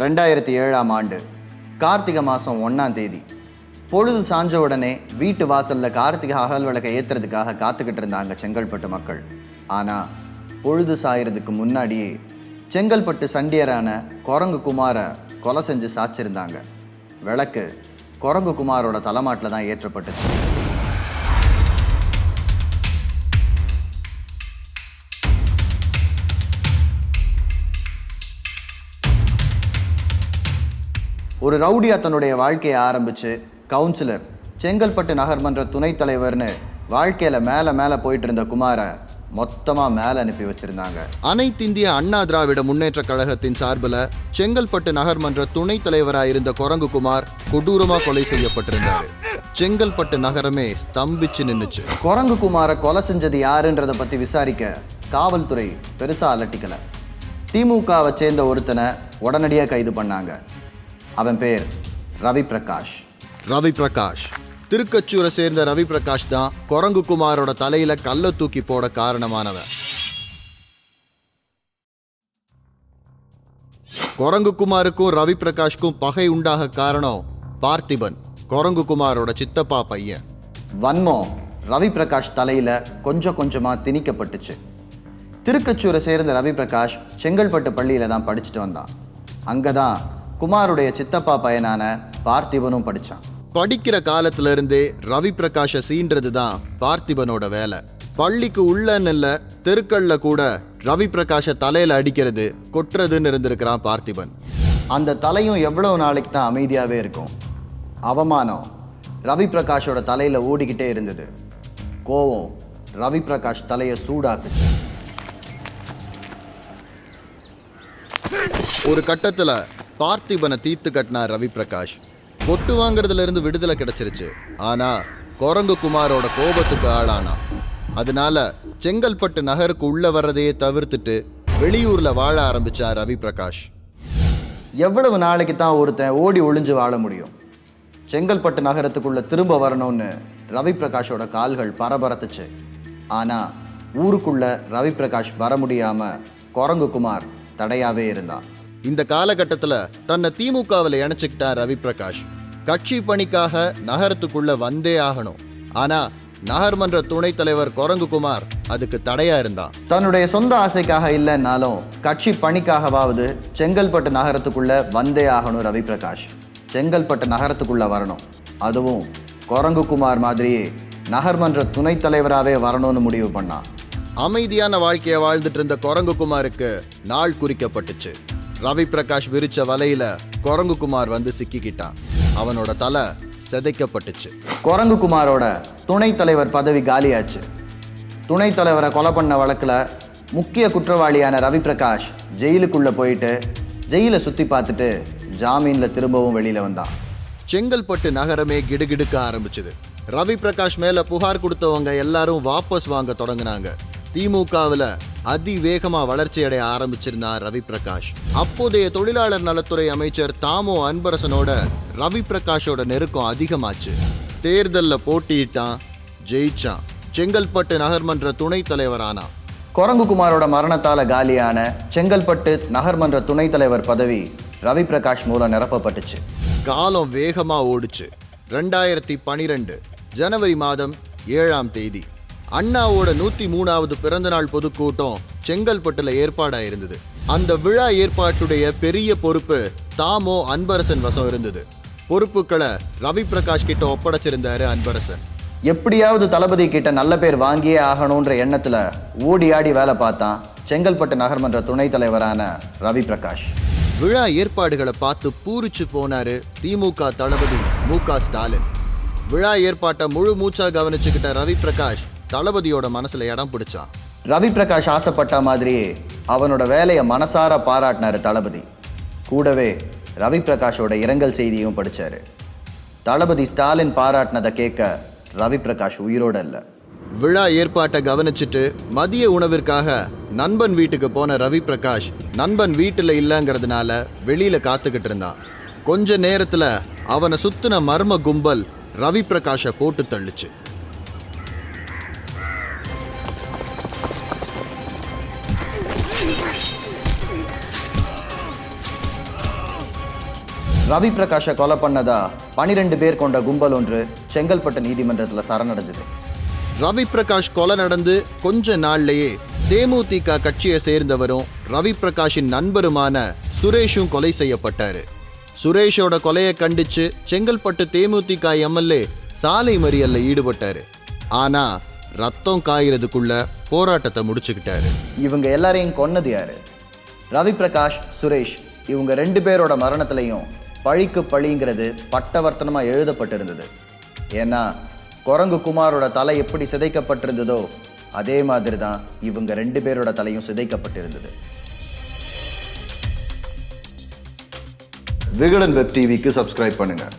ரெண்டாயிரத்தி ஏழாம் ஆண்டு கார்த்திகை மாதம் ஒன்றாம் தேதி. பொழுது சாஞ்ச உடனே வீட்டு வாசலில் கார்த்திகை அகல் விளக்கை ஏத்துறதுக்காக காத்துக்கிட்டு இருந்தாங்க செங்கல்பட்டு மக்கள். ஆனால் பொழுது சாயறதுக்கு முன்னாடியே செங்கல்பட்டு சண்டியரான குரங்கு குமாரை கொலை செஞ்சு சாச்சிருந்தாங்க. விளக்கு குரங்கு குமாரோட தலைமாட்டில் தான் ஏற்றப்பட்டுச்சு. ஒரு ரவுடியா தன்னுடைய வாழ்க்கையை ஆரம்பிச்சு கவுன்சிலர் செங்கல்பட்டு நகர்மன்ற துணைத் தலைவர்னு வாழ்க்கையில மேல மேல போயிட்டு இருந்த குமாரை மொத்தமா மேல அனுப்பி வச்சிருந்தாங்க. அனைத்திந்திய அண்ணா திராவிட முன்னேற்ற கழகத்தின் சார்பில் செங்கல்பட்டு நகர்மன்ற துணைத் தலைவராக இருந்த குரங்கு குமார் கொடூரமா கொலை செய்யப்பட்டிருந்தாரு. செங்கல்பட்டு நகரமே ஸ்தம்பிச்சு நின்னுச்சு. குரங்கு குமாரை கொலை செஞ்சது யாருன்றத பத்தி விசாரிக்க காவல்துறை பெருசா அலட்டிக்கல. திமுகவை சேர்ந்த ஒருத்தனை உடனடியாக கைது பண்ணாங்க. அவன் பேர் ரவி பிரகாஷ் ரவி பிரகாஷ் திருக்கச்சூரை சேர்ந்த ரவி பிரகாஷ் தான் குரங்கு குமாரோட தலையில கல்ல தூக்கி போட காரணமானவன். குரங்கு குமாருக்கும் ரவி பிரகாஷ்க்கும் பகை உண்டாக காரணம் பார்த்திபன் குரங்கு குமாரோட சித்தப்பா பையன். வன்மம் ரவி பிரகாஷ் தலையில கொஞ்சம் கொஞ்சமா திணிக்கப்பட்டுச்சு. திருக்கச்சூரை சேர்ந்த ரவி பிரகாஷ் செங்கல்பட்டு பள்ளியில தான் படிச்சுட்டு வந்தான். அங்கதான் குமாருடைய சித்தப்பா பையனான பார்த்திபனும் படிச்சான். படிக்கிற காலத்துல இருந்தே ரவி பிரகாஷ சீன்றது தான் பார்த்திபனோட வேலை. பள்ளிக்கு உள்ள நெல்ல தெருக்கள்ல கூட ரவி பிரகாஷ தலையில அடிக்கிறது கொட்டுறதுன்னு இருந்திருக்கிறான் பார்த்திபன். அந்த தலையும் எவ்வளவு நாளைக்கு தான் அமைதியாவே இருக்கும்? அவமானம் ரவி பிரகாஷோட தலையில ஓடிக்கிட்டே இருந்தது. கோவம் ரவி பிரகாஷ் தலையை சூடாக்குச்சு. ஒரு கட்டத்துல பார்த்திபனை தீர்த்து கட்டினார் ரவி பிரகாஷ் பொட்டு வாங்குறதுல இருந்து விடுதலை கிடைச்சிருச்சு. ஆனா குரங்கு குமாரோட கோபத்துக்கு ஆளானான் அதனால செங்கல்பட்டு நகருக்கு உள்ள வர்றதையே தவிர்த்துட்டு வெளியூர்ல வாழ ஆரம்பிச்சார் ரவி பிரகாஷ் எவ்வளவு நாளைக்கு தான் ஒருத்தன் ஓடி ஒளிஞ்சு வாழ முடியும்? செங்கல்பட்டு நகரத்துக்குள்ள திரும்ப வரணும்னு ரவி பிரகாஷோட கால்கள் பரபரத்துச்சு. ஆனா ஊருக்குள்ள ரவி பிரகாஷ் வர முடியாம குரங்கு குமார் தடையாவே இருந்தான். இந்த காலகட்டத்துல தன்னை திமுகவில் இணைச்சுக்கிட்டான் ரவி பிரகாஷ் கட்சி பணிக்காக நகரத்துக்குள்ள வந்தே ஆகணும். ஆனா நகர்மன்ற துணைத் தலைவர் குரங்கு குமார் அதுக்கு தடையா இருந்தான். தன்னுடைய சொந்த ஆசைக்காக இல்லைன்னாலும் கட்சி பணிக்காகவாவது செங்கல்பட்டு நகரத்துக்குள்ள வந்தே ஆகணும் ரவி பிரகாஷ் செங்கல்பட்டு நகரத்துக்குள்ள வரணும். அதுவும் குரங்கு குமார் மாதிரியே நகர்மன்ற துணைத் தலைவராகவே வரணும்னு முடிவு பண்ணான். அமைதியான வாழ்க்கையை வாழ்ந்துட்டு இருந்த குரங்கு குமாருக்கு நாள் குறிக்கப்பட்டுச்சு. ரவி பிரகாஷ் விரிச்ச வலையில குரங்கு குமார் வந்து சிக்கிக்கிட்டான். அவனோட தலை செதைக்கப்பட்டுச்சு. குரங்கு குமாரோட துணைத் தலைவர் பதவி காலியாச்சு. துணைத் தலைவரை கொலை பண்ண வழக்கில் முக்கிய குற்றவாளியான ரவி பிரகாஷ் ஜெயிலுக்குள்ள போயிட்டு ஜெயிலை சுத்தி பார்த்துட்டு ஜாமீன்ல திரும்பவும் வெளியில வந்தான். செங்கல்பட்டு நகரமே கிடுகிடுக்க ஆரம்பிச்சது. ரவி பிரகாஷ் மேல புகார் கொடுத்தவங்க எல்லாரும் வாபஸ் வாங்க தொடங்கினாங்க. திமுகவில் அதிவேகமா வளர்ச்சி அடைய ஆரம்பிச்சிருந்தார் ரவி பிரகாஷ் அப்போதைய தொழிலாளர் நலத்துறை அமைச்சர் தாமோ அன்பரசனோட ரவி பிரகாஷோட நெருக்கம் அதிகமாச்சு. தேர்தல்ல போட்டியிட்டான் ஜெயிச்சான். செங்கல்பட்டு நகர்மன்ற துணைத் தலைவரானான் குரங்கு குமாரோட மரணத்தால காலியான செங்கல்பட்டு நகர்மன்ற துணைத் தலைவர் பதவி ரவி பிரகாஷ் மூலம் நிரப்பப்பட்டுச்சு. காலம் வேகமா ஓடுச்சு. ரெண்டாயிரத்தி பனிரெண்டு ஜனவரி மாதம் ஏழாம் தேதி. அண்ணாவோட நூத்தி மூணாவது பிறந்தநாள் பொதுக்கூட்டம் செங்கல்பட்டுல ஏற்பாடா இருந்தது அந்த விழா ஏற்பாட்டுடைய பெரிய பொறுப்பு தாமோ அன்பரசன் வசம் இருந்தது. பொறுப்புகளை ரவி பிரகாஷ் கிட்ட ஒப்படைச்சிருந்தாரு அன்பரசன். எப்படியாவது தளபதி கிட்ட நல்ல பேர் வாங்கியே ஆகணுன்ற எண்ணத்துல ஓடி ஆடி வேலை பார்த்தான் செங்கல்பட்டு நகர்மன்ற துணைத் தலைவரான ரவி பிரகாஷ் விழா ஏற்பாடுகளை பார்த்து பூரிச்சு போனாரு திமுக தளபதி மு ஸ்டாலின். விழா ஏற்பாட்டை முழு மூச்சா கவனிச்சுக்கிட்ட ரவி பிரகாஷ் தளபதியோட மனசுல இடம் பிடிச்சான் ரவி பிரகாஷ் ஆசைப்பட்ட மாதிரியே அவனோட வேலையை மனசார பாராட்டினாரு தளபதி. கூடவே ரவி பிரகாஷோட இரங்கல் செய்தியும் படிச்சாரு. தளபதி ஸ்டாலின் பாராட்டினதை கேட்க ரவி பிரகாஷ் உயிரோட இல்லை. விழா ஏற்பாட்டை கவனிச்சுட்டு மதிய உணவிற்காக நண்பன் வீட்டுக்கு போன ரவி பிரகாஷ் நண்பன் வீட்டில் இல்லைங்கிறதுனால வெளியில காத்துக்கிட்டு இருந்தான். கொஞ்ச நேரத்துல அவனை சுத்தின மர்ம கும்பல் ரவி பிரகாஷை போட்டு தள்ளுச்சு. ரவி பிரகாஷை கொலை பண்ணதா? பனிரெண்டு பேர் கொண்ட கும்பல் ஒன்று செங்கல்பட்டு நீதிமன்றத்தில் சரணடைஞ்சது. ரவி பிரகாஷ் கொலை நடந்து கொஞ்ச நாள்லயே தேமுதிக கட்சியை சேர்ந்தவரும் ரவி பிரகாஷின் நண்பருமான சுரேஷும் கொலை செய்யப்பட்டாரு. சுரேஷோட கொலையை கண்டிச்சு செங்கல்பட்டு தேமுதிக எம்எல்ஏ சாலை மறியல்ல ஈடுபட்டாரு. ஆனா ரத்தம் காயறதுக்குள்ள போராட்டத்தை முடிச்சுக்கிட்டாரு. இவங்க எல்லாரையும் கொன்னது யாரு? ரவி பிரகாஷ் சுரேஷ் இவங்க ரெண்டு பேரோட மரணத்திலையும் பழிக்கு பழிங்கிறது பட்டவர்த்தனமாக எழுதப்பட்டிருந்தது. ஏன்னா குரங்கு குமாரோட தலை எப்படி சிதைக்கப்பட்டிருந்ததோ அதே மாதிரி தான் இவங்க ரெண்டு பேரோட தலையும் சிதைக்கப்பட்டிருந்தது. விகடன் வெப் டிவிக்கு சப்ஸ்கிரைப் பண்ணுங்கள்